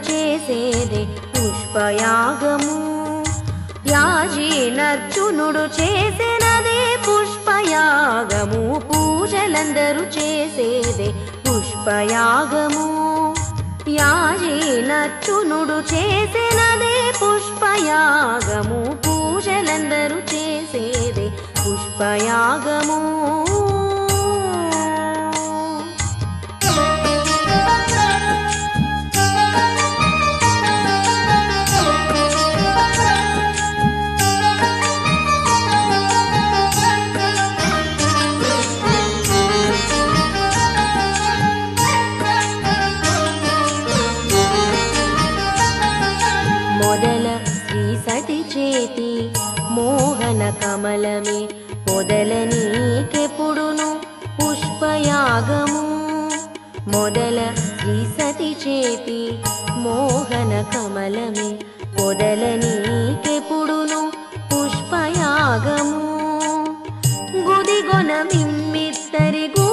చేసేదే పుష్పయాగము. యాజీ నర్చునుడు చేసినదే పుష్పయాగము. పూజలందరూ చేసేదే పుష్పయాగము. యాజీ నర్చునుడు చేసినదే పుష్పయాగము. పూజలందరూ చేసేదే పుష్పయాగము. మొదల శ్రీ సతి చేతి మోహన కమలమే మొదల నీకెప్పుడును పుష్పయాగము మొదల శ్రీ సతి చేతి మోహన కమలమే మొదల నీకెప్పుడును పుష్పయాగము గుదిగొన మిమ్మిత్తరి గు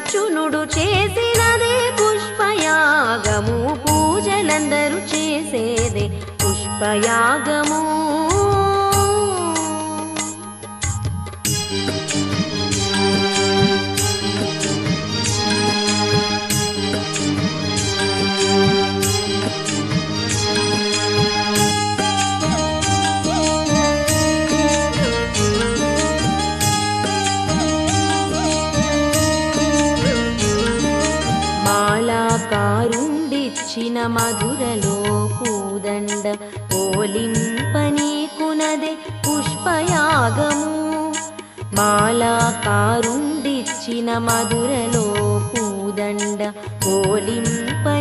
అర్జునుడు చేసినదే పుష్పయాగము. పూజలందరూ చేసేదే పుష్పయాగము. మాలాకారుండిచ్చిన మధురలో పూదండ ఓలింపనీకునదే పుష్పయాగము మాలాకారుండిచ్చిన మధురలో పూదండ ఓలింపనీకునదే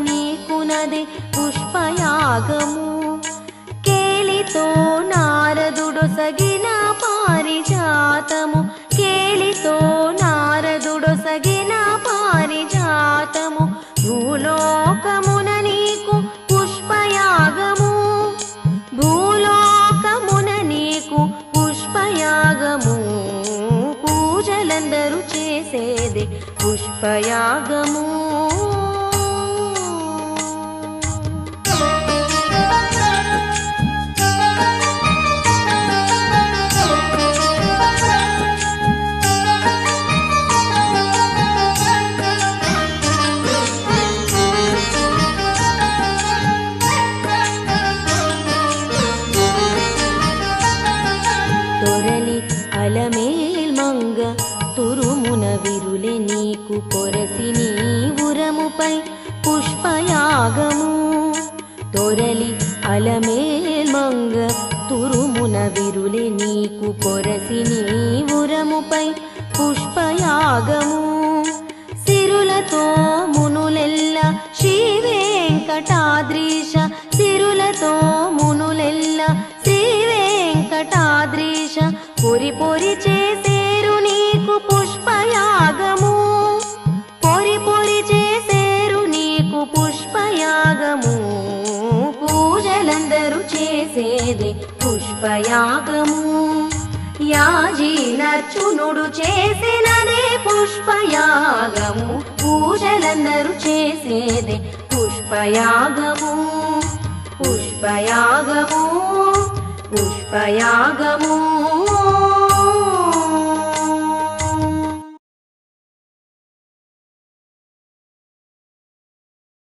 పుష్పయాగము కేలితో నారదుడొసగిన पुष्पयागमो। విరులె నీకు కొరసి నీ ఉరముపై పుష్పయాగము. తొరలి అలమేల్మంగ తురుమున విరులె నీకు కొరసి నీ ఉరముపై పుష్పయాగము. సిరులతో మునులెల్ల శ్రీ వెంకటాద్రీశ సిరులతో మునులెల్ల శ్రీ వెంకటాద్రీశ పొరి పొరి చేసేరు అందరూ చేసేది పుష్పయాగము. యాజీ నర్చునుడు చేసినదే పుష్పయాగము. పూజలందరూ చేసేదే పుష్పయాగము. పుష్పయాగము పుష్పయాగము.